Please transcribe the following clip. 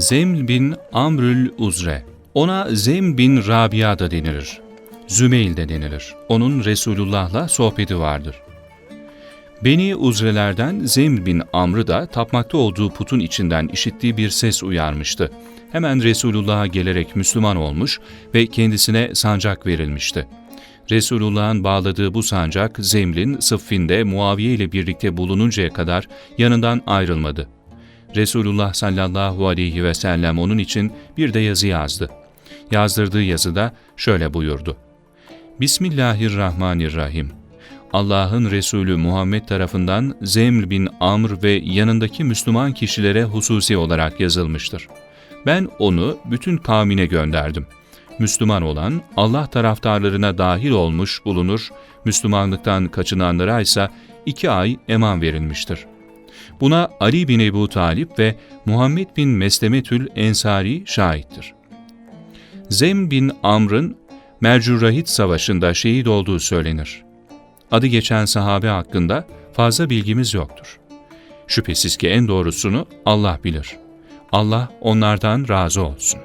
Zeml bin Amrül Uzre. Ona Zeml bin Rabia da denilir. Zümeyl de denilir. Onun Resulullah'la sohbeti vardır. Beni Uzrelerden Zeml bin Amr'ı da tapmakta olduğu putun içinden işittiği bir ses uyarmıştı. Hemen Resulullah'a gelerek Müslüman olmuş ve kendisine sancak verilmişti. Resulullah'ın bağladığı bu sancak Zeml'in sıffinde Muaviye ile birlikte bulununcaya kadar yanından ayrılmadı. Resulullah sallallahu aleyhi ve sellem onun için bir de yazı yazdı. Yazdırdığı yazıda şöyle buyurdu. Bismillahirrahmanirrahim. Allah'ın Resulü Muhammed tarafından Zeml bin Amr ve yanındaki Müslüman kişilere hususi olarak yazılmıştır. Ben onu bütün kavmine gönderdim. Müslüman olan Allah taraftarlarına dahil olmuş bulunur, Müslümanlıktan kaçınanlara ise iki ay eman verilmiştir. Buna Ali bin Ebu Talip ve Muhammed bin Meslemetül Ensari şahittir. Zem bin Amr'ın Mercurrahit Savaşı'nda şehit olduğu söylenir. Adı geçen sahabe hakkında fazla bilgimiz yoktur. Şüphesiz ki en doğrusunu Allah bilir. Allah onlardan razı olsun.